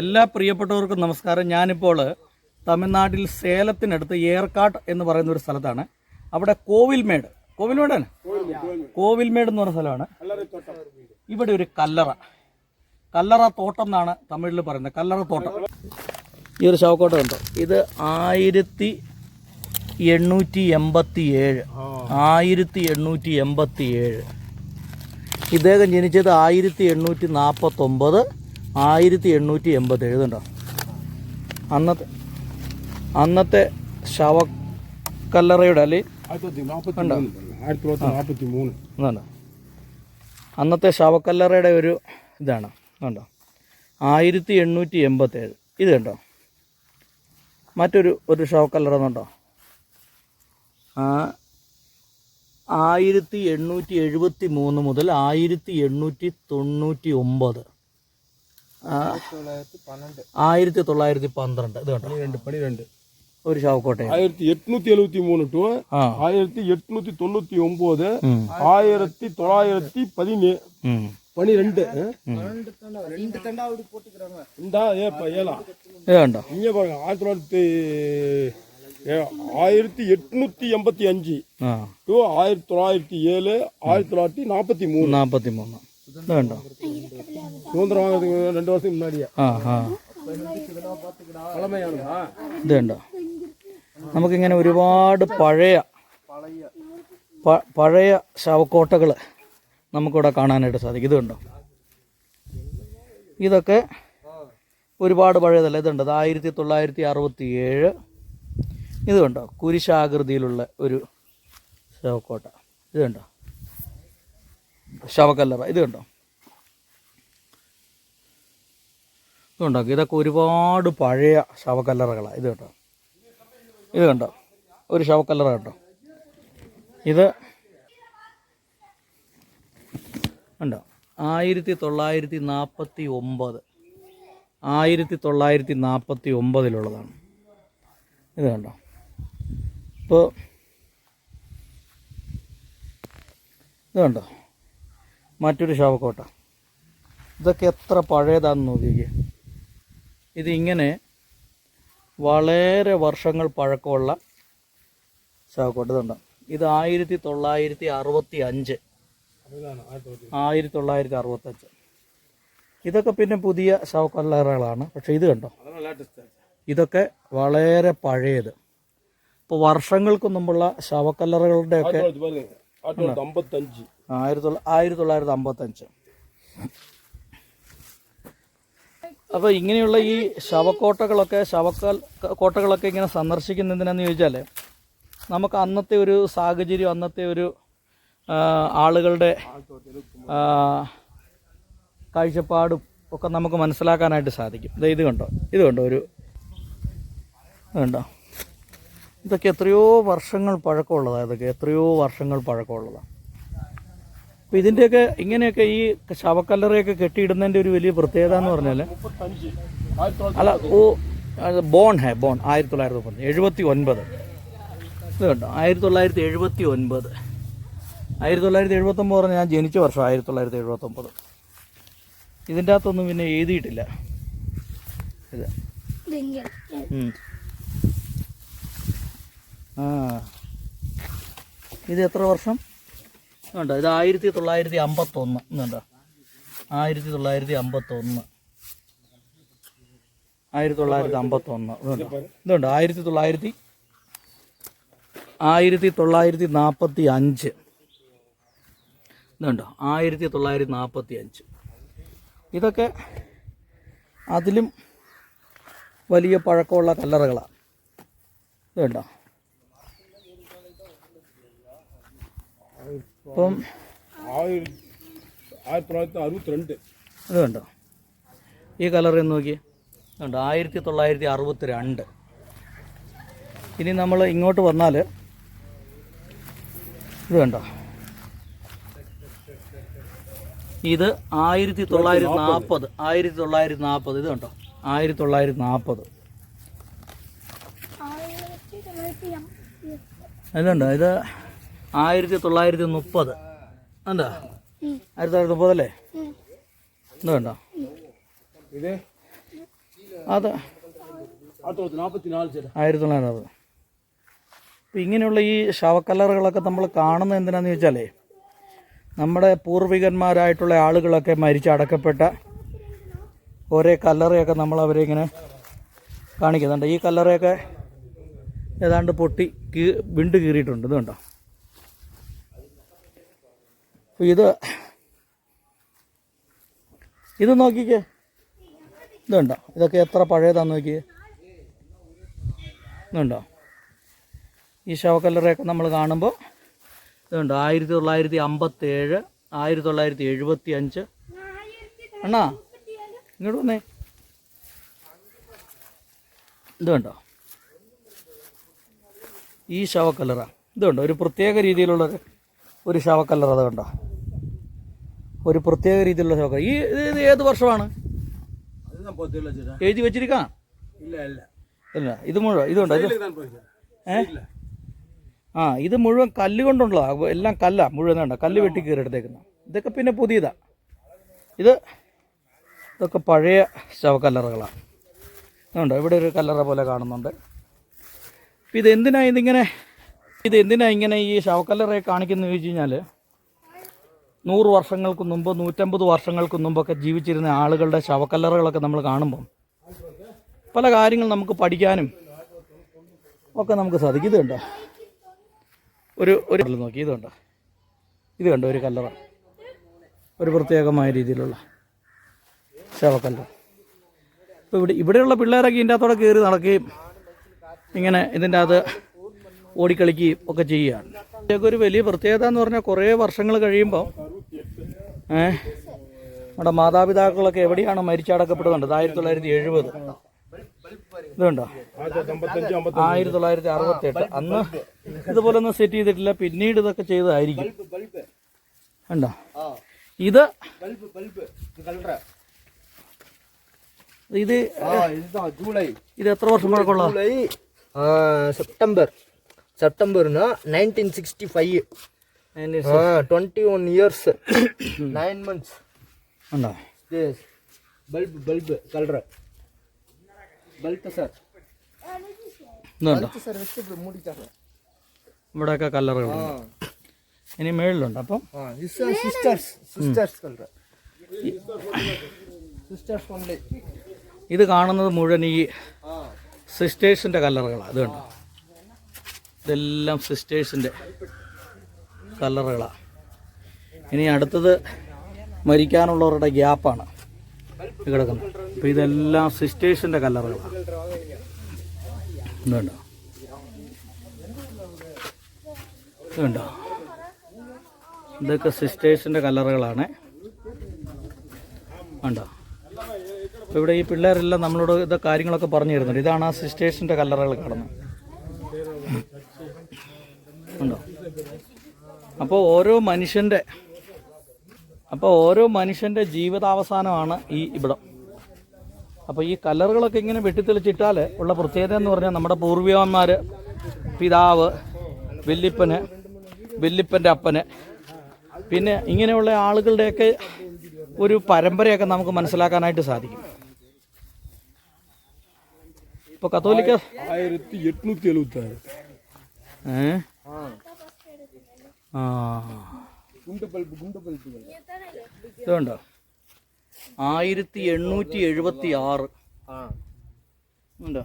എല്ലാ പ്രിയപ്പെട്ടവർക്കും നമസ്കാരം. ഞാനിപ്പോൾ തമിഴ്നാട്ടിൽ സേലത്തിനടുത്ത് ഏർക്കാട്ട് എന്ന് പറയുന്ന ഒരു സ്ഥലത്താണ്. അവിടെ കോവിൽമേട്. കോവിൽമേടാണ്? കോവിൽമേട് എന്ന് പറഞ്ഞ സ്ഥലമാണ്. ഇവിടെ ഒരു കല്ലറ. കല്ലറ തോട്ടം എന്നാണ് തമിഴിൽ പറയുന്നത്. കല്ലറ തോട്ടം. ഈ ഒരു ശവക്കോട്ട ഉണ്ടോ ഇത് ആയിരത്തി എണ്ണൂറ്റി എൺപത്തി ഏഴ് ആയിരത്തി എണ്ണൂറ്റി എൺപത്തി ഏഴ് ഇദ്ദേഹം ജനിച്ചത് ആയിരത്തി എണ്ണൂറ്റി നാൽപ്പത്തൊമ്പത് ആയിരത്തി എണ്ണൂറ്റി എൺപത്തി ഏഴ് അന്നത്തെ അന്നത്തെ അന്നത്തെ ശവക്കല്ലറയുടെ അല്ലെ അന്നത്തെ ശവക്കല്ലറയുടെ ഒരു ഇതാണ്. കണ്ടോ ആയിരത്തി എണ്ണൂറ്റി എൺപത്തേഴ് ഇത് കണ്ടോ? മറ്റൊരു ഒരു ശവക്കല്ലറ എന്നുണ്ടോ ആ ആയിരത്തി എണ്ണൂറ്റി എഴുപത്തി മൂന്ന് മുതൽ ആയിരത്തി എണ്ണൂറ്റി തൊണ്ണൂറ്റി ഒമ്പത് ആയിരത്തി തൊള്ളായിരത്തി പന്ത്രണ്ട് ഇത് കണ്ടോ പണിരണ്ട് പണിരണ്ട് ഒരു ശവക്കോട്ടയം ஆயிரத்தி எட்நூத்தி எழுபத்தி மூணு டு ആ ஆயிரத்தி எட்நூத்தி தொண்ணூத்தி ஒன்பது ഉം, ஆயிரத்தி தொள்ளாயிரத்தி பதினே ഉം. பனிரெண்டு இந்தா ஏப்பா ஏலா ഇത് കണ്ടോ இங்க பாருங்க ஆயிரத்தி தொள்ளாயிரத்தி ஏ- ஆயிரத்தி எட்நூத்தி எண்பத்தி அஞ்சு ആ டு ஆயிரத்தி தொள்ளாயிரத்தி ஏழு ஆயிரத்தி தொள்ளாயிரத்தி நாற்பத்தி மூணு നാൽപ്പത്തി മൂന്ന് ഇത് കണ്ടോ சுதந்திரம் வாங்குறதுக்கு ரெண்டு வருஷத்துக்கு முன்னாடியே ആ ആ பழமையானதா ഇത് കണ്ടോ നമുക്കിങ്ങനെ ഒരുപാട് പഴയ പ- പഴയ ശവക്കോട്ടകൾ നമുക്കിവിടെ കാണാനായിട്ട് സാധിക്കും ഇത് കണ്ടോ ഇതൊക്കെ ഒരുപാട് പഴയതല്ല ഇതുണ്ട് ഇത് ആയിരത്തി തൊള്ളായിരത്തി അറുപത്തി ഏഴ് ഇത് കണ്ടോ കുരിശാകൃതിയിലുള്ള ഒരു ശവക്കോട്ട ഇത് കണ്ടോ ശവക്കല്ലറ ഇത് കണ്ടോ ഇതുണ്ടോ ഇതൊക്കെ ഒരുപാട് പഴയ ശവക്കല്ലറകളാണ് ഇത് കേട്ടോ. ഇത് കണ്ടോ? ഒരു ശവക്കല്ലറ കേട്ടോ. ഇത് ഉണ്ടോ ആയിരത്തി തൊള്ളായിരത്തി നാൽപ്പത്തി ഒമ്പത് ആയിരത്തി തൊള്ളായിരത്തി നാൽപ്പത്തി ഒമ്പതിലുള്ളതാണ് ഇത് കണ്ടോ? ഇപ്പോൾ ഇത് കണ്ടോ? മറ്റൊരു ശവക്കോട്ട. ഇതൊക്കെ എത്ര പഴയതാണെന്ന് നോക്കിക്കേ. ഇതിങ്ങനെ വളരെ വർഷങ്ങൾ പഴക്കമുള്ള ചാക്കോട്ടതുണ്ട് ഇത് ആയിരത്തി തൊള്ളായിരത്തി അറുപത്തി അഞ്ച് ആയിരത്തി തൊള്ളായിരത്തി അറുപത്തഞ്ച് ഇതൊക്കെ പിന്നെ പുതിയ ശവക്കല്ലറകളാണ് പക്ഷേ ഇത് കണ്ടോ? ഇതൊക്കെ വളരെ പഴയത്. ഇപ്പോൾ വർഷങ്ങൾക്ക് മുമ്പുള്ള ശവക്കല്ലറകളുടെ ഒക്കെ ആയിരത്തി തൊള്ളായിരത്തി ആയിരത്തി തൊള്ളായിരത്തി അമ്പത്തഞ്ച്. അപ്പോൾ ഇങ്ങനെയുള്ള ഈ ശവക്കോട്ടകളൊക്കെ ശവക്കാൽ കോട്ടകളൊക്കെ ഇങ്ങനെ സന്ദർശിക്കുന്നതിനെന്ന് ചോദിച്ചാൽ നമുക്ക് അന്നത്തെ ഒരു സാഹചര്യം അന്നത്തെ ഒരു ആളുകളുടെ കാഴ്ചപ്പാടും ഒക്കെ നമുക്ക് മനസ്സിലാക്കാനായിട്ട് സാധിക്കും. ഇത് കണ്ടോ? ഇത് കണ്ടോ ഒരു കണ്ടോ? ഇതൊക്കെ എത്രയോ വർഷങ്ങൾ പഴക്കമുള്ളതാണ് ഇതൊക്കെ എത്രയോ വർഷങ്ങൾ പഴക്കമുള്ളതാണ് അപ്പൊ ഇതിന്റെയൊക്കെ ഇങ്ങനെയൊക്കെ ഈ ശവക്കല്ലറയൊക്കെ കെട്ടിയിടുന്നതിന്റെ ഒരു വലിയ പ്രത്യേകത എന്ന് പറഞ്ഞാൽ അല്ല ഓ ബോൺ ഹേ ബോൺ ആയിരത്തി തൊള്ളായിരത്തി മുപ്പത്തി എഴുപത്തി ഒൻപത് ഇത് കണ്ടോ? ആയിരത്തി തൊള്ളായിരത്തി എഴുപത്തി ഒൻപത് ആയിരത്തി തൊള്ളായിരത്തി എഴുപത്തി ഒമ്പത് പറഞ്ഞാൽ ഞാൻ ജനിച്ച വർഷം ആയിരത്തി തൊള്ളായിരത്തി എഴുപത്തി ഒമ്പത് ഇതിന്റെ അകത്തൊന്നും പിന്നെ എഴുതിയിട്ടില്ല. ഇത്. ആ. ഇത് എത്ര വർഷം? കണ്ടോ ഇത് ആയിരത്തി തൊള്ളായിരത്തി അമ്പത്തൊന്ന്. എന്നുണ്ടോ ആയിരത്തി തൊള്ളായിരത്തി അമ്പത്തൊന്ന്. ആയിരത്തി തൊള്ളായിരത്തി അമ്പത്തൊന്ന്. ഇതുണ്ടോ ഇതുണ്ട് ആയിരത്തി തൊള്ളായിരത്തി ആയിരത്തി തൊള്ളായിരത്തി നാൽപ്പത്തി അഞ്ച്. ഇതുണ്ടോ ആയിരത്തി തൊള്ളായിരത്തി നാൽപ്പത്തി അഞ്ച്. ഇതൊക്കെ അതിലും വലിയ പഴക്കമുള്ള കല്ലറകളാണ്. ഇതുണ്ടോ? അപ്പം അറുപത്തി രണ്ട് ഇത് കണ്ടോ ഈ കളർ നോക്കി കണ്ടോ ആയിരത്തി തൊള്ളായിരത്തി അറുപത്തി രണ്ട് ഇനി നമ്മൾ ഇങ്ങോട്ട് വന്നാൽ ഇത് കണ്ടോ? ഇത് ആയിരത്തി തൊള്ളായിരത്തി നാൽപ്പത് ആയിരത്തി തൊള്ളായിരത്തി നാൽപ്പത് ഇത് കണ്ടോ? ആയിരത്തി തൊള്ളായിരത്തി നാൽപ്പത് അതുണ്ടോ ഇത് ആയിരത്തി തൊള്ളായിരത്തി മുപ്പത് എന്താ ആയിരത്തി തൊള്ളായിരത്തി മുപ്പതല്ലേ എന്താ വേണ്ട ഇത്? അതെ. ആയിരത്തി തൊള്ളായിരത്തി നാൽപ്പത് അപ്പം ഇങ്ങനെയുള്ള ഈ ശവക്കല്ലറുകളൊക്കെ നമ്മൾ കാണുന്നത് എന്തിനാന്ന് ചോദിച്ചാലേ നമ്മുടെ പൂർവികന്മാരായിട്ടുള്ള ആളുകളൊക്കെ മരിച്ച അടക്കപ്പെട്ട ഒരേ കല്ലറയൊക്കെ നമ്മൾ അവരെ ഇങ്ങനെ കാണിക്കുന്നുണ്ട്. ഈ കല്ലറയൊക്കെ ഏതാണ്ട് പൊട്ടി കീ വിണ്ട് കീറിയിട്ടുണ്ട്. ഇത് കണ്ടോ? ഇത് ഇത് നോക്കിക്കേ. ഇതുണ്ടോ ഇതൊക്കെ എത്ര പഴയതാന്ന് നോക്കിയേ. ഇതുണ്ടോ ഈ ശവക്കല്ലറയൊക്കെ നമ്മൾ കാണുമ്പോൾ ഇതുണ്ട് ആയിരത്തി തൊള്ളായിരത്തി അമ്പത്തി ഏഴ് ആയിരത്തി തൊള്ളായിരത്തി എഴുപത്തി അഞ്ച് അണ്ണാ ഇങ്ങോട്ട് വന്നേ. ഇതുണ്ടോ ഈ ശവക്കല്ലറ. ഇതുണ്ടോ ഒരു പ്രത്യേക രീതിയിലുള്ള ഒരു- ശവക്കല്ലറ അതുണ്ടോ ഒരു പ്രത്യേക രീതിയിലുള്ള ഷോക്കർ ഈ ഇത് ഏത് വർഷമാണ്? എഴുതി വെച്ചിരിക്കാം? ഇല്ല ഇത് മുഴുവൻ ഇതുണ്ടോ ഏ? ആ ഇത് മുഴുവൻ കല്ല് കൊണ്ടുള്ളതാണ് എല്ലാം കല്ല മുഴുവൻ വേണ്ട കല്ല് വെട്ടി കയറി എടുത്തേക്കുന്ന ഇതൊക്കെ പിന്നെ പുതിയതാ. ഇത് ഇതൊക്കെ പഴയ ശവക്കല്ലറകളാണ് ഇതുണ്ട് ഇവിടെ ഒരു കല്ലറ പോലെ കാണുന്നുണ്ട്. ഇത് ഇതെന്തിനാണ് ഇതിങ്ങനെ ഇത് എന്തിനാണ് ഇങ്ങനെ ഈ ശവക്കല്ലറയെ കാണിക്കുന്നത് ചോദിച്ചു കഴിഞ്ഞാൽ നൂറ് വർഷങ്ങൾക്ക് മുമ്പ് നൂറ്റമ്പത് വർഷങ്ങൾക്ക് മുമ്പൊക്കെ ജീവിച്ചിരുന്ന ആളുകളുടെ ശവക്കല്ലറകളൊക്കെ നമ്മൾ കാണുമ്പം പല കാര്യങ്ങൾ നമുക്ക് പഠിക്കാനും ഒക്കെ നമുക്ക് സാധിക്കും. ഇത് കണ്ടോ? ഒരു ഒരു നോക്കി. ഇത് കണ്ടോ? ഇത് കണ്ടോ? ഒരു കല്ലറ. ഒരു പ്രത്യേകമായ രീതിയിലുള്ള ശവക്കല്ലറ അപ്പോൾ ഇവിടെ ഇവിടെയുള്ള പിള്ളേരൊക്കെ ഇതിന്റെ അകത്തോടെ കയറി നടക്കുകയും ഇങ്ങനെ ഇതിന്റെ അകത്ത് ഓടിക്കളിക്കുകയും ഒക്കെ ചെയ്യുകയാണ്. ഇതൊക്കെ ഒരു വലിയ പ്രത്യേകത എന്ന് പറഞ്ഞാൽ കുറേ വർഷങ്ങൾ കഴിയുമ്പോൾ നമ്മുടെ മാതാപിതാക്കളൊക്കെ എവിടെയാണ് മരിച്ചടക്കപ്പെടുന്നുണ്ടത് ആയിരത്തി തൊള്ളായിരത്തി എഴുപത്. ഇതുണ്ടോ ആയിരത്തി തൊള്ളായിരത്തി അറുപത്തി എട്ട് അന്ന് ഇതുപോലൊന്നും സെറ്റ് ചെയ്തിട്ടില്ല. പിന്നീട് ഇതൊക്കെ ചെയ്തതായിരിക്കും. ഉണ്ടോ ഇത് ഇത് ഇത് എത്ര വർഷം പഴക്കമുള്ള September. ಸೆಪ್ಟೆಂಬರ್ನ nineteen sixty five twenty one years nine months bulb bulb cholera bulb sir sir വെച്ചിട്ട് മൂടിക്കാറ് ഇവിടെയൊക്കെ കല്ലറുകൾ ഇനി മേളിലുണ്ട്. അപ്പം സിസ്റ്റേഴ്സ് സിസ്റ്റേഴ്സ് കല്ലറ സിസ്റ്റേഴ്സ് ഉണ്ട് ഇത് കാണുന്നത് മുഴുവൻ ഈ സിസ്റ്റേഴ്സിന്റെ കല്ലറുകളാണ് അതുകൊണ്ട് ഇതെല്ലാം സിസ്റ്റേഴ്സിന്റെ കലറുകളാണ് ഇനി അടുത്തത് മരിക്കാനുള്ളവരുടെ ഗ്യാപ്പാണ് കിടക്കുന്നത്. അപ്പോൾ ഇതെല്ലാം സിസ്റ്റേഴ്സിന്റെ കലറുകളാണ് ഇതുണ്ടോ കണ്ടോ? ഇത് കണ്ടോ? ഇതൊക്കെ സിസ്റ്റേഴ്സിന്റെ കലറുകളാണ് ഉണ്ടോ ഇവിടെ ഈ പിള്ളേരെല്ലാം നമ്മളോട് ഇത് കാര്യങ്ങളൊക്കെ പറഞ്ഞു തരുന്നുണ്ട് ഇതാണ് ആ സിസ്റ്റേഴ്സിന്റെ കല്ലറകൾ കാണുന്നത്. ഉണ്ടോ അപ്പോൾ ഓരോ മനുഷ്യന്റെ അപ്പോൾ ഓരോ മനുഷ്യന്റെ ജീവിതാവസാനമാണ് ഈ ഇവിടം. അപ്പോൾ ഈ കലറുകളൊക്കെ ഇങ്ങനെ വെട്ടിത്തെളിച്ചിട്ടാൽ ഉള്ള പ്രത്യേകത എന്ന് പറഞ്ഞാൽ നമ്മുടെ പൂർവികന്മാർ പിതാവ് വെല്ലിപ്പന് വെല്ലിപ്പന്റെ അപ്പന് പിന്നെ ഇങ്ങനെയുള്ള ആളുകളുടെയൊക്കെ ഒരു പരമ്പരയൊക്കെ നമുക്ക് മനസ്സിലാക്കാനായിട്ട് സാധിക്കും. ഇപ്പോൾ കത്തോലിക്ക ആയിരത്തി എട്ടുന്നൂറ്റി എഴുപത്തി ആറ്. ഏഹ്? ഇതുണ്ടോ? ആയിരത്തി എണ്ണൂറ്റി എഴുപത്തി ആറ് ഉണ്ടോ?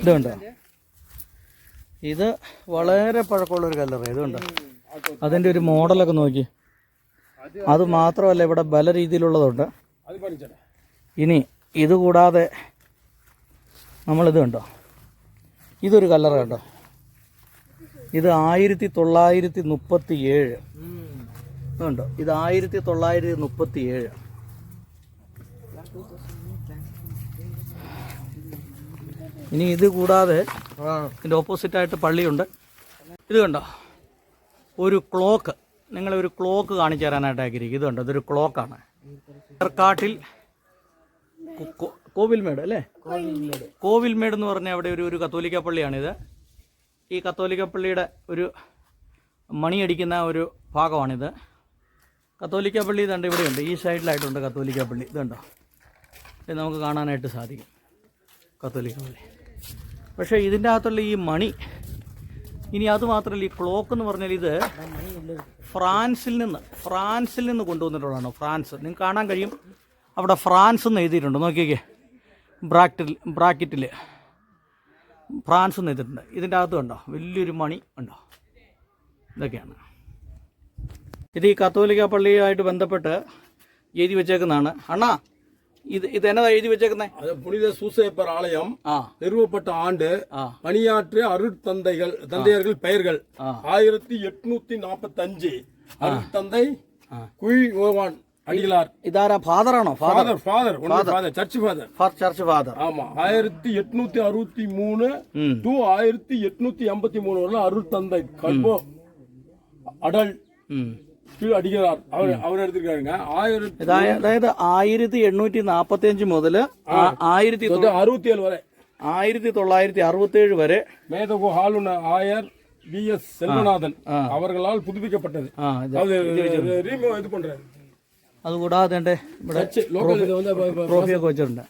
ഇതുണ്ടോ? ഇത് വളരെ പഴക്കമുള്ള പഴക്കമുള്ളൊരു കല്ലറ ഇതുണ്ട്? അതിന്റെ ഒരു മോഡലൊക്കെ നോക്കി. അത് മാത്രമല്ല ഇവിടെ പല രീതിയിലുള്ളതുണ്ട് ഇനി ഇത് കൂടാതെ നമ്മളിത് കണ്ടോ? ഇതൊരു കല്ലറ കണ്ടോ? ഇത് ആയിരത്തി തൊള്ളായിരത്തി മുപ്പത്തി ഏഴ് ഉണ്ടോ ഇത് ആയിരത്തി തൊള്ളായിരത്തി മുപ്പത്തി ഏഴ് ഇനി ഇത് കൂടാതെ ഇതിന്റെ ഓപ്പോസിറ്റായിട്ട് പള്ളിയുണ്ട്. ഇത് കണ്ടോ? ഒരു ക്ലോക്ക്. നിങ്ങളെ ഒരു ക്ലോക്ക് കാണിച്ചു തരാനായിട്ട് ആഗ്രഹിക്കും ഇത് ഇതൊരു ക്ലോക്കാണ്. ഏർക്കാട്ടിൽ കോ- കോ- കോവിൽമേട് അല്ലേ? കോവിൽമേട്. എന്ന് പറഞ്ഞാൽ അവിടെ ഒരു ഒരു കത്തോലിക്ക പള്ളിയാണിത്. ഈ കത്തോലിക്ക പള്ളിയുടെ ഒരു മണിയടിക്കുന്ന ഒരു ഭാഗമാണിത്. കത്തോലിക്ക പള്ളി ഇതുണ്ട് ഇവിടെയുണ്ട്. ഈ സൈഡിലായിട്ടുണ്ട് കത്തോലിക്ക പള്ളി. ഇതുണ്ടോ? ഇത് നമുക്ക് കാണാനായിട്ട് സാധിക്കും. കത്തോലിക്ക പള്ളി. പക്ഷേ ഇതിന്റെ അകത്തുള്ള ഈ മണി ഇനി അത് മാത്രമല്ല ഈ ക്ലോക്ക് എന്ന് പറഞ്ഞാൽ ഇത് ഫ്രാൻസിൽ നിന്ന് ഫ്രാൻസിൽ നിന്ന് കൊണ്ടുവന്നിട്ടുള്ളതാണ്. ഫ്രാൻസ്. നിങ്ങൾക്ക് കാണാൻ കഴിയും. അവിടെ ഫ്രാൻസ് എന്ന് എഴുതിയിട്ടുണ്ട് നോക്കിക്കേ ബ്രാക്കറ്റിൽ ബ്രാക്കറ്റിൽ ഫ്രാൻസ് എന്ന് എഴുതിയിട്ടുണ്ട് ഇതിൻ്റെ അകത്ത് കണ്ടോ വലിയൊരു മണി ഉണ്ടോ ഇതൊക്കെയാണ് ഇത് ഈ കത്തോലിക്ക പള്ളിയുമായിട്ട് ബന്ധപ്പെട്ട് എഴുതി വെച്ചേക്കുന്നതാണ് അണ്ണാ ഇത് ഇത് എന്നതാ എഴുതി വെച്ചേക്കുന്നത് அது புனித சூசேப்பர் ஆலயம் ആ நிறுவப்பட்ட ஆண்டு ஆ. பணியாற்றிய அருட்தந்தைகள் தந்தையர்கள் பெயர்கள் ஆ. ஆயிரத்தி எட்நூத்தி நாற்பத்தஞ்சு அருட்தந்தை ஆ. குய் ஓவான் அடிகளார். இதாரா father ஆனோ father father father church father church father ஆமா ஆயிரத்தி எட்நூத்தி அறுபத்தி மூணு டு ஆயிரத்தி எட்நூத்தி எண்பத்தி மூணு வரல அருள் தந்தை கல்போ அடல் அடிக்கிறார் அவர் அவர் எடுத்திருக்காருங்க. ஆயிரத்தி அதாவது ஆயிரத்தி எண்ணூற்றி நாற்பத்தி அஞ்சு முதல் ஆயிரத்தி அறுபத்தி ஏழு வரை. ஆயிரத்தி தொள்ளாயிரத்தி அறுபத்தேழு வரை. மேதகு ஆளுநர் ஆயர் வி எஸ் செல்வநாதன் அவர்களால் புதுப்பிக்கப்பட்டது. இது பண்றாரு. അതുകൂടാതെ ഉണ്ട് ഇവിടെ லோக்கல் இது வந்து ട്രോഫിയൊക്കെ വെച്ചിട്ടുണ്ട്